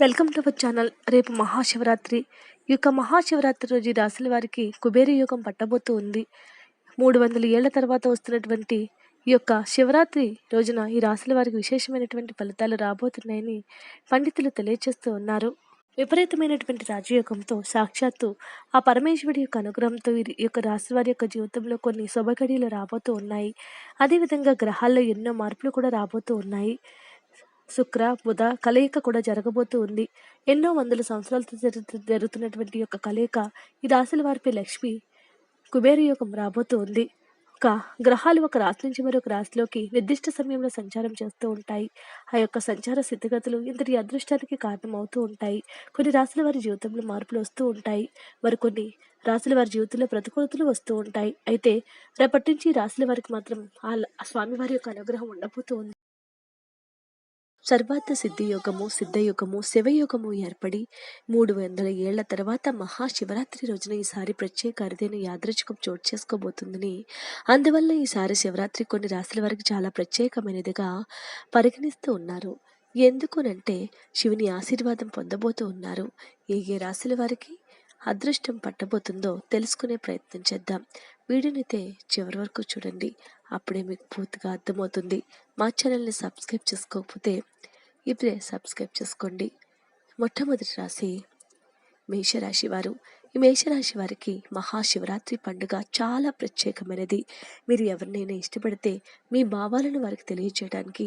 Welcome to our channel. రేపు మహాశివరాత్రి. ఈ యొక్క మహాశివరాత్రి రోజు ఈ రాశుల వారికి కుబేర యోగం పట్టబోతూ ఉంది. మూడు వందల ఏళ్ళ తర్వాత వస్తున్నటువంటి ఈ యొక్క శివరాత్రి రోజున ఈ రాశుల వారికి విశేషమైనటువంటి ఫలితాలు రాబోతున్నాయని పండితులు తెలియజేస్తూ ఉన్నారు. విపరీతమైనటువంటి రాజయోగంతో సాక్షాత్తు ఆ పరమేశ్వరుడి యొక్క అనుగ్రహంతో వీరి ఈ యొక్క రాశి వారి యొక్క జీవితంలో కొన్ని శుభఘడియలు రాబోతూ ఉన్నాయి. అదేవిధంగా గ్రహాల్లో ఎన్నో మార్పులు కూడా రాబోతూ ఉన్నాయి. శుక్ర బుధ కలయిక కూడా జరగబోతూ ఉంది. ఎన్నో వందల సంవత్సరాలతో జరుగుతున్నటువంటి యొక్క కలయిక ఈ రాశుల వారిపై లక్ష్మి కుబేర యోగం రాబోతూ ఉంది. ఒక గ్రహాలు ఒక రాశి నుంచి మరొక రాశిలోకి నిర్దిష్ట సమయంలో సంచారం చేస్తూ ఉంటాయి. ఆ యొక్క సంచార స్థితిగతులు ఇంతటి అదృష్టానికి కారణమవుతూ ఉంటాయి. కొన్ని రాశుల వారి జీవితంలో మార్పులు వస్తూ ఉంటాయి. మరికొన్ని రాశుల వారి జీవితంలో ప్రతికూలతలు వస్తూ ఉంటాయి. అయితే రేపటి నుంచి రాశుల వారికి మాత్రం ఆ ఆ స్వామివారి యొక్క అనుగ్రహం ఉండబోతూ ఉంది. సర్వార్థ సిద్ధి యోగము సిద్ధయోగము శివయోగము ఏర్పడి మూడు వందల ఏళ్ళ తర్వాత మహాశివరాత్రి రోజున ఈసారి ప్రత్యేక అరుదైన యాదృచ్ఛికం చోటు చేసుకోబోతుందని. అందువల్ల ఈసారి శివరాత్రి కొన్ని రాశుల వారికి చాలా ప్రత్యేకమైనదిగా పరిగణిస్తూ ఉన్నారు. ఎందుకునంటే శివుని ఆశీర్వాదం పొందబోతూ ఉన్నారు. ఏ ఏ రాశుల వారికి అదృష్టం పట్టబోతుందో తెలుసుకునే ప్రయత్నం చేద్దాం. వీడియోనైతే చివరి వరకు చూడండి. అప్పుడే మీకు పూర్తిగా అర్థమవుతుంది. మా ఛానల్ని సబ్స్క్రైబ్ చేసుకోకపోతే ఇప్పుడే సబ్స్క్రైబ్ చేసుకోండి. మొట్టమొదటి రాశి మేషరాశి వారు. ఈ మేషరాశి వారికి మహాశివరాత్రి పండుగ చాలా ప్రత్యేకమైనది. మీరు ఎవరినైనా ఇష్టపడితే మీ భావాలను వారికి తెలియజేయడానికి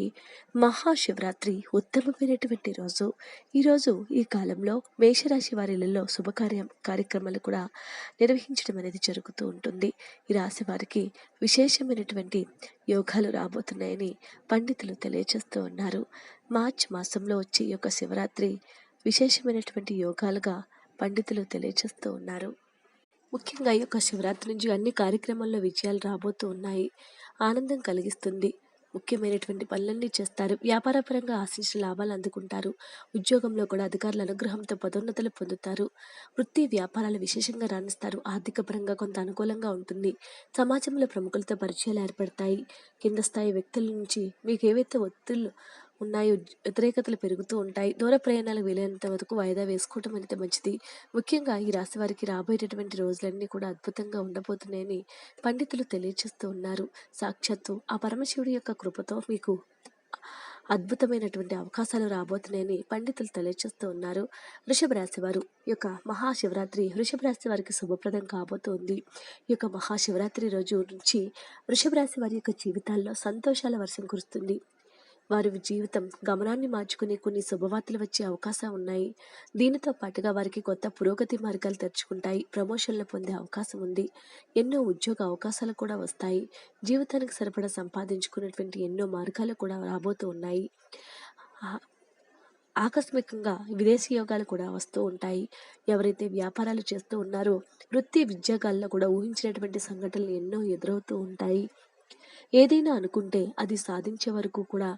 మహాశివరాత్రి ఉత్తమమైనటువంటి రోజు. ఈరోజు ఈ కాలంలో మేషరాశి వారి ఇళ్ళలో శుభకార్యం కార్యక్రమాలు కూడా నిర్వహించడం అనేది జరుగుతూ ఉంటుంది. ఈ రాశి వారికి విశేషమైనటువంటి యోగాలు రాబోతున్నాయని పండితులు తెలియజేస్తూ ఉన్నారు. మార్చ్ మాసంలో వచ్చే ఈ యొక్క శివరాత్రి విశేషమైనటువంటి యోగాలుగా పండితులు తెలియజేస్తూ ఉన్నారు. ముఖ్యంగా ఈ యొక్క శివరాత్రి నుంచి అన్ని కార్యక్రమాల్లో విజయాలు రాబోతూ ఉన్నాయి. ఆనందం కలిగిస్తుంది. ముఖ్యమైనటువంటి పనులన్నీ చేస్తారు. వ్యాపారపరంగా ఆశించిన లాభాలు అందుకుంటారు. ఉద్యోగంలో కూడా అధికారుల అనుగ్రహంతో పదోన్నతులు పొందుతారు. వృత్తి వ్యాపారాలు విశేషంగా రాణిస్తారు. ఆర్థిక పరంగా కొంత అనుకూలంగా ఉంటుంది. సమాజంలో ప్రముఖులతో పరిచయాలు ఏర్పడతాయి. కింద స్థాయి వ్యక్తుల నుంచి మీకు ఏవైతే ఒత్తిళ్ళు ఉన్నాయి. వ్యతిరేకతలు పెరుగుతూ ఉంటాయి. దూర ప్రయాణాలు వీలైనంత వరకు వాయిదా వేసుకోవటం అనేది మంచిది. ముఖ్యంగా ఈ రాశి వారికి రాబోయేటటువంటి రోజులన్నీ కూడా అద్భుతంగా ఉండబోతున్నాయని పండితులు తెలియజేస్తూ ఉన్నారు. సాక్షాత్తు ఆ పరమశివుడి యొక్క కృపతో మీకు అద్భుతమైనటువంటి అవకాశాలు రాబోతున్నాయని పండితులు తెలియజేస్తూ ఉన్నారు. వృషభ రాశి వారు యొక్క మహాశివరాత్రి వృషభ రాశి వారికి శుభప్రదం కాబోతోంది. ఈ యొక్క మహాశివరాత్రి రోజు నుంచి వృషభ రాశి వారి యొక్క జీవితాల్లో సంతోషాల వర్షం కురుస్తుంది. వారి జీవితం గమనాన్ని మార్చుకునే కొన్ని శుభవార్తలు వచ్చే అవకాశం ఉన్నాయి. దీనితో పాటుగా వారికి కొత్త పురోగతి మార్గాలు తెరుచుకుంటాయి. ప్రమోషన్లు పొందే అవకాశం ఉంది. ఎన్నో ఉద్యోగ అవకాశాలు కూడా వస్తాయి. జీవితానికి సరిపడా సంపాదించుకున్నటువంటి ఎన్నో మార్గాలు కూడా రాబోతూ ఉన్నాయి. ఆకస్మికంగా విదేశీ యోగాలు కూడా వస్తూ ఉంటాయి. ఎవరైతే వ్యాపారాలు చేస్తూ ఉన్నారో వృత్తి ఉద్యోగాల్లో కూడా ఊహించినటువంటి సంఘటనలు ఎన్నో ఎదురవుతూ ఉంటాయి. ఏదైనా అనుకుంటే అది సాధించే వరకు కూడా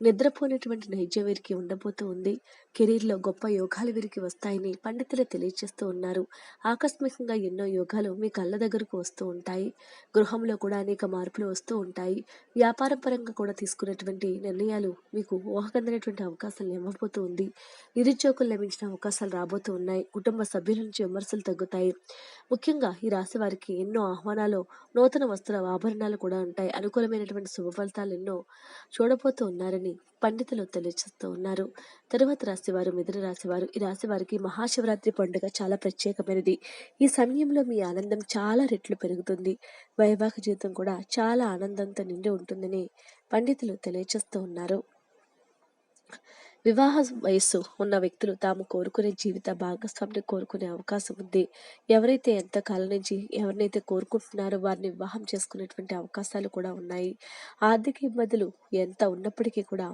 నిద్రపోయినటువంటి నైజం వీరికి ఉండబోతూ ఉంది. కెరీర్లో గొప్ప యోగాలు వీరికి వస్తాయని పండితులు తెలియజేస్తూ ఉన్నారు. ఆకస్మికంగా ఎన్నో యోగాలు మీ కళ్ళ దగ్గరకు వస్తూ ఉంటాయి. గృహంలో కూడా అనేక మార్పులు వస్తూ ఉంటాయి. వ్యాపారం పరంగా కూడా తీసుకున్నటువంటి నిర్ణయాలు మీకు ఊహకందనటువంటి అవకాశాలు ఇవ్వబోతూ ఉంది. నిరుద్యోగులు లభించిన అవకాశాలు రాబోతూ ఉన్నాయి. కుటుంబ సభ్యుల నుంచి విమర్శలు తగ్గుతాయి. ముఖ్యంగా ఈ రాశి వారికి ఎన్నో ఆహ్వానాలు నూతన వస్త్ర ఆభరణాలు కూడా ఉంటాయి. అనుకూలమైనటువంటి శుభ ఫలితాలు ఎన్నో చూడబోతూ ఉన్నారని పండితులు తెలియజేస్తూ ఉన్నారు. తరువాత రాశివారు మిథున రాశివారు ఈ రాశి వారికి మహాశివరాత్రి పండుగ చాలా ప్రత్యేకమైనది. ఈ సమయంలో మీ ఆనందం చాలా రెట్లు పెరుగుతుంది. వైవాహిక జీవితం కూడా చాలా ఆనందంతో నిండి ఉంటుందని పండితులు తెలియజేస్తూ ఉన్నారు. వివాహ వయస్సు ఉన్న వ్యక్తులు తాము కోరుకునే జీవిత భాగస్వామిని కోరుకునే అవకాశం ఉంది. ఎవరైతే ఎంత కాలం నుంచి ఎవరినైతే కోరుకుంటున్నారో వారిని వివాహం చేసుకునేటువంటి అవకాశాలు కూడా ఉన్నాయి. ఆర్థిక ఇబ్బందులు ఎంత ఉన్నప్పటికీ కూడా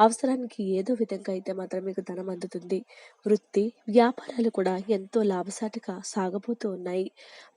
అవసరానికి ఏదో విధంగా అయితే మాత్రం మీకు ధనం అందుతుంది. వృత్తి వ్యాపారాలు కూడా ఎంతో లాభసాటిగా సాగబోతూ ఉన్నాయి.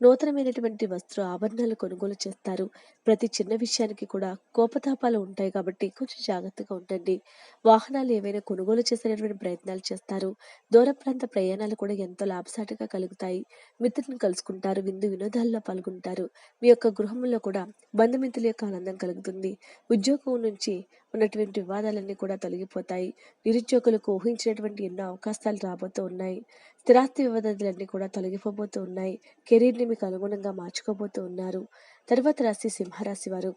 నూతనమైనటువంటి వస్త్ర ఆభరణాలు కొనుగోలు చేస్తారు. ప్రతి చిన్న విషయానికి కూడా కోపతాపాలు ఉంటాయి కాబట్టి కొంచెం జాగ్రత్తగా ఉండండి. వాహనాలు ఏవైనా కొనుగోలు చేసేటటువంటి ప్రయత్నాలు చేస్తారు. దూర ప్రాంత ప్రయాణాలు కూడా ఎంతో లాభసాటిగా కలుగుతాయి. మిత్రులను కలుసుకుంటారు విందు వినోదాల్లో పాల్గొంటారు. మీ యొక్క గృహంలో కూడా బంధుమిత్రుల యొక్క ఆనందం కలుగుతుంది. ఉద్యోగం నుంచి ఉన్నటువంటి వివాదాలన్నీ కూడా తొలగిపోతాయి. నిరుద్యోగులకు ఊహించినటువంటి ఎన్నో అవకాశాలు రాబోతూ ఉన్నాయి. స్థిరాస్తి వివాదాలన్నీ కూడా తొలగిపోబోతూ ఉన్నాయి. కెరీర్ని మీకు అనుగుణంగా మార్చుకోబోతూ ఉన్నారు. తర్వాత రాశి సింహరాశి వారు.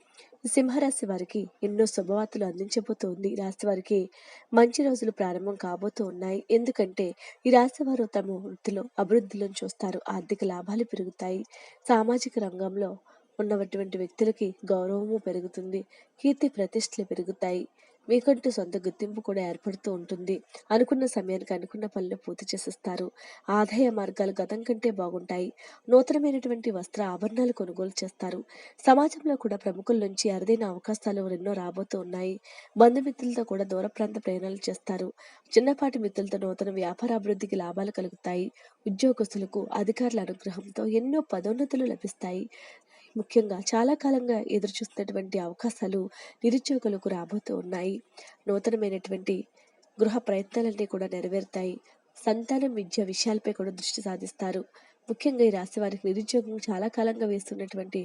సింహరాశి వారికి ఎన్నో శుభవార్తలు అందించబోతోంది. ఈ రాశి వారికి మంచి రోజులు ప్రారంభం కాబోతూ ఉన్నాయి. ఎందుకంటే ఈ రాశి వారు తమ వృత్తిలో అభివృద్ధిలను చూస్తారు. ఆర్థిక లాభాలు పెరుగుతాయి. సామాజిక రంగంలో ఉన్నటువంటి వ్యక్తులకి గౌరవము పెరుగుతుంది కీర్తి ప్రతిష్టలు పెరుగుతాయి. మీకంటూ సొంత గుర్తింపు కూడా ఏర్పడుతూ ఉంటుంది. అనుకున్న సమయానికి అనుకున్న పనులు పూర్తి చేసేస్తారు. ఆదాయ మార్గాలు గతం కంటే బాగుంటాయి. నూతనమైనటువంటి వస్త్ర ఆభరణాలు కొనుగోలు చేస్తారు. సమాజంలో కూడా ప్రముఖుల నుంచి అరుదైన అవకాశాలు ఎన్నో రాబోతూ ఉన్నాయి. బంధుమిత్రులతో కూడా దూర ప్రాంత ప్రయాణాలు చేస్తారు. చిన్నపాటి మిత్రులతో నూతన వ్యాపార అభివృద్ధికి లాభాలు కలుగుతాయి. ఉద్యోగస్తులకు అధికారుల అనుగ్రహంతో ఎన్నో పదోన్నతులు లభిస్తాయి. ముఖ్యంగా చాలా కాలంగా ఎదురుచూస్తున్నటువంటి అవకాశాలు నిరుద్యోగులకు రాబోతూ ఉన్నాయి. నూతనమైనటువంటి గృహ ప్రయత్నాలన్నీ కూడా నెరవేరుతాయి. సంతానం విద్య విషయాలపై కూడా దృష్టి సాధిస్తారు. ముఖ్యంగా ఈ రాశి వారికి నిరుద్యోగం చాలా కాలంగా వేస్తున్నటువంటి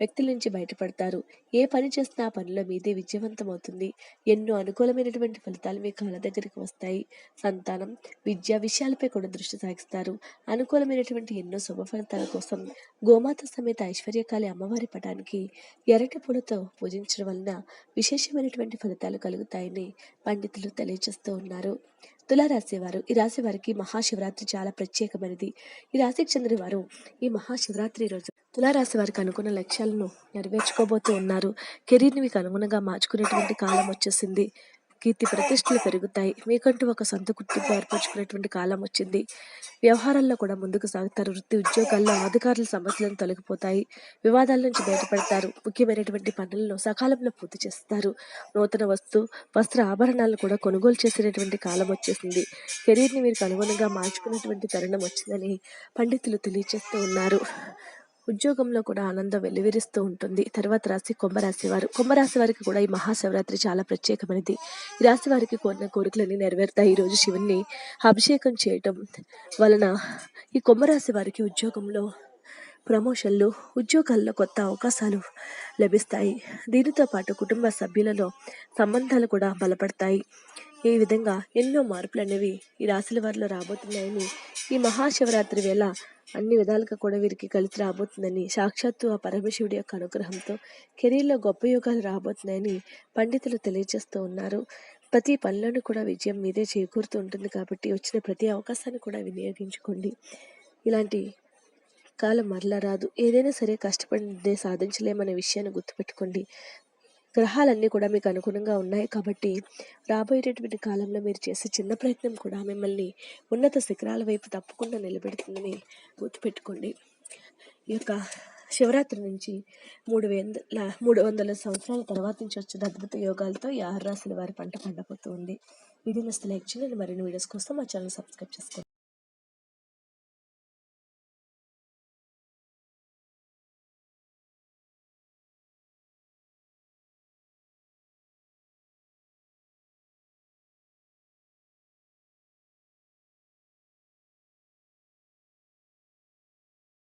వ్యక్తుల నుంచి బయటపడతారు. ఏ పని చేసినా ఆ పనిలో మీదే విజయవంతమవుతుంది. ఎన్నో అనుకూలమైనటువంటి ఫలితాలు మీ కాళ్ళ దగ్గరికి వస్తాయి. సంతానం విద్య విషయాలపై కూడా దృష్టి సాగిస్తారు. అనుకూలమైనటువంటి ఎన్నో శుభ ఫలితాల కోసం గోమాత సమేత ఐశ్వర్యకాళి అమ్మవారి పటానికి ఎరటి పూలతో పూజించడం వలన విశేషమైనటువంటి ఫలితాలు కలుగుతాయని పండితులు తెలియజేస్తూ ఉన్నారు. తులారాశి వారు ఈ రాశి వారికి మహాశివరాత్రి చాలా ప్రత్యేకమైనది. ఈ రాశికి చెందిన వారు ఈ మహాశివరాత్రి రోజు తులారాశి వారికి అనుకున్న లక్ష్యాలను నెరవేర్చుకోబోతూ ఉన్నారు. కెరీర్ని మీకు అనుగుణంగా మార్చుకునేటువంటి కాలం వచ్చేసింది. కీర్తి ప్రతిష్టలు పెరుగుతాయి. మీకంటూ ఒక సొంత గుర్తింపు ఏర్పరచుకునేటువంటి కాలం వచ్చింది. వ్యవహారాల్లో కూడా ముందుకు సాగుతారు. వృత్తి ఉద్యోగాల్లో అధికారుల సమస్యలను తొలగిపోతాయి. వివాదాల నుంచి బయటపడతారు. ముఖ్యమైనటువంటి పనులను సకాలంలో పూర్తి చేస్తారు. నూతన వస్తు వస్త్ర ఆభరణాలను కూడా కొనుగోలు చేసేటటువంటి కాలం వచ్చేసింది. కెరీర్ని మీకు అనుగుణంగా మార్చుకునేటువంటి తరుణం వచ్చిందని పండితులు తెలియజేస్తూ ఉన్నారు. ఉద్యోగంలో కూడా ఆనందం వెల్లివిరుస్తూ ఉంటుంది. తర్వాత రాశి కుంభరాశి వారు కుంభరాశి వారికి కూడా ఈ మహాశివరాత్రి చాలా ప్రత్యేకమైనది. ఈ రాశి వారికి కోరిన కోరికలన్నీ నెరవేరుతాయి. ఈరోజు శివుణ్ణి అభిషేకం చేయటం వలన ఈ కుంభరాశి వారికి ఉద్యోగంలో ప్రమోషన్లు ఉద్యోగాల్లో కొత్త అవకాశాలు లభిస్తాయి. దీనితో పాటు కుటుంబ సభ్యులలో సంబంధాలు కూడా బలపడతాయి. ఈ విధంగా ఎన్నో మార్పులు అనేవి ఈ రాశుల వారిలో రాబోతున్నాయని ఈ మహాశివరాత్రి వేళ అన్ని విధాలుగా కూడా వీరికి కలిసి రాబోతుందని సాక్షాత్తు ఆ పరమశివుడి యొక్క అనుగ్రహంతో కెరీర్లో గొప్ప యోగాలు రాబోతున్నాయని పండితులు తెలియజేస్తూ ఉన్నారు. ప్రతి పనిలోనూ కూడా విజయం మీదే చేకూరుతూ ఉంటుంది కాబట్టి వచ్చిన ప్రతి అవకాశాన్ని కూడా వినియోగించుకోండి. ఇలాంటి కాలం మరలా రాదు. ఏదైనా సరే కష్టపడి సాధించలేమనే విషయాన్ని గుర్తుపెట్టుకోండి. గ్రహాలన్నీ కూడా మీకు అనుగుణంగా ఉన్నాయి కాబట్టి రాబోయేటటువంటి కాలంలో మీరు చేసే చిన్న ప్రయత్నం కూడా మిమ్మల్ని ఉన్నత శిఖరాల వైపు తప్పకుండా నిలబెడుతుందని గుర్తుపెట్టుకోండి. ఈ యొక్క శివరాత్రి నుంచి మూడు వేల మూడు వందల సంవత్సరాల తర్వాత నుంచి వచ్చిన అద్భుత యోగాలతో ఈ ఆరు రాశుల వారి పంట పండబోతుంది. వీడియో నస్తే లైక్ చేయండి. మరిన్ని వీడియోస్ కోసం మా ఛానల్ సబ్స్క్రైబ్ చేసుకోండి.